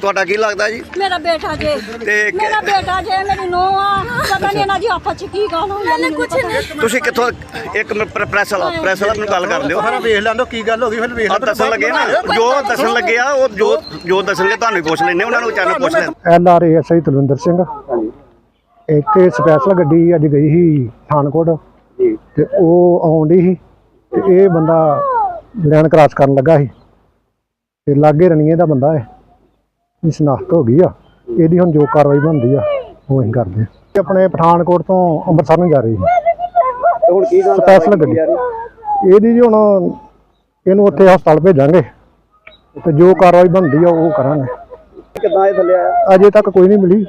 ਤੁਹਾਡਾ ਕੀ ਲੱਗਦਾ ਜੀ? ਮੇਰਾ ਬੇਟਾ ਜੇ ਤੇ ਕਿ- ਮੇਰਾ ਬੇਟਾ ਜੇ ਮੇਰੀ ਨੂੰਹ ਆ ਪਤਾ ਨਹੀਂ ਇਹਨਾਂ ਦੀ ਆਪਸ ਚ ਕੀ ਗੱਲ ਹੋਈ ਮੈਨੂੰ ਕੁਛ ਨਹੀਂ। ਤੁਸੀਂ ਕਿੱਥੋਂ ਇੱਕ ਮਿੰਟ ਪ੍ਰ- ਪ੍ਰੈਸ ਵਾਲਾ ਪ੍ਰੈਸ ਵਾਲਾ ਮੈਨੂੰ ਗੱਲ ਕਰ ਲਿਓ ਸਾਰਾ ਵੇਖ ਲੈਂਦੋ ਕੀ ਗੱਲ ਹੋ ਗਈ ਫਿਰ ਵੇਖ ਆ ਦੱਸਣ ਲੱਗੇ ਨਾ ਜੋ ਦੱਸਣ ਲੱਗੇ ਆ ਉਹ ਜੋ ਜੋ ਦੱਸਣਗੇ ਤੁਹਾਨੂੰ ਹੀ ਪੁੱਛ ਲੈਣੇ ਉਹਨਾਂ ਨੂੰ ਚਾਹਨੂੰ ਪੁੱਛ ਲੈਣ L R S I Talwinder Singh. ਇੱਥੇ ਸਪੈਸ਼ਲ ਗੱਡੀ ਅੱਜ ਗਈ ਸੀ ਪਠਾਨਕੋਟ। ਤੇ ਉਹ ਆਉਂਦੀ ਸੀ ਤੇ ਇਹ ਬੰਦਾ ਲੈਣ ਕ੍ਰਾਸ ਕਰਨ ਲੱਗਾ ਸੀ। ਤੇ ਲਾਗੇ ਰਣੀਏ ਦਾ ਬੰਦਾ ਹੈ। ਇਹ ਸ਼ਨਾਖਤ ਹੋ ਗਈ ਆ। ਇਹਦੀ ਹੁਣ ਜੋ ਕਾਰਵਾਈ ਬਣਦੀ ਆ ਉਹ ਅਸੀਂ ਕਰਦੇ ਆ। ਇਹ ਆਪਣੇ ਪਠਾਨਕੋਟ ਤੋਂ ਅੰਮ੍ਰਿਤਸਰ ਨੂੰ ਜਾ ਰਹੀ ਸੀ। ਹੁਣ ਕੀ ਗੱਲ ਸਪੈਸ਼ਲ ਗੱਡੀ। ਇਹਦੀ ਜੀ ਹੁਣ ਇਹਨੂੰ ਉੱਥੇ ਹਸਪਤਾਲ ਭੇਜਾਂਗੇ। ਤੇ ਜੋ ਕਾਰਵਾਈ ਬਣਦੀ ਆ ਉਹ ਕਰਾਂਗੇ। ਕਿੱਦਾਂ ਇਹ ਥੱਲੇ ਆਇਆ? ਅਜੇ ਤੱਕ ਕੋਈ ਨਹੀਂ ਮਿਲੀ।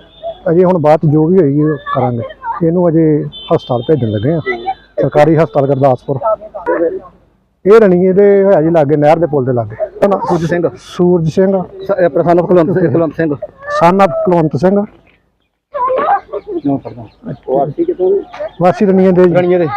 ਅਜੇ ਹੁਣ ਬਾਅਦ ਜੋ ਵੀ ਹੋਏਗੀ ਉਹ ਕਰਾਂਗੇ। ਇਹਨੂੰ ਅਜੇ ਹਸਪਤਾਲ ਭੇਜਣ ਲੱਗੇ ਆ। ਸਰਕਾਰੀ ਹਸਪਤਾਲ ਗੁਰਦਾਸਪੁਰ। ਇਹ ਰਣੀਏ ਦੇ ਹੋਇਆ ਜੀ ਲਾਗੇ ਨਹਿਰ ਦੇ ਪੁਲ ਦੇ ਲਾਗੇ। ਸਿੰਘ। ਸੂਰਜ ਸਿੰਘ। ਕੁਲਵੰਤ ਕੁਲਵੰਤ ਸਿੰਘ ਸਨ of ਕੁਲਵੰਤ ਸਿੰਘ। ਵਾਸੀ ਕਿਤੋਂ ਵਾਸੀ ਦੇ? ਜੀ। ਦੇ।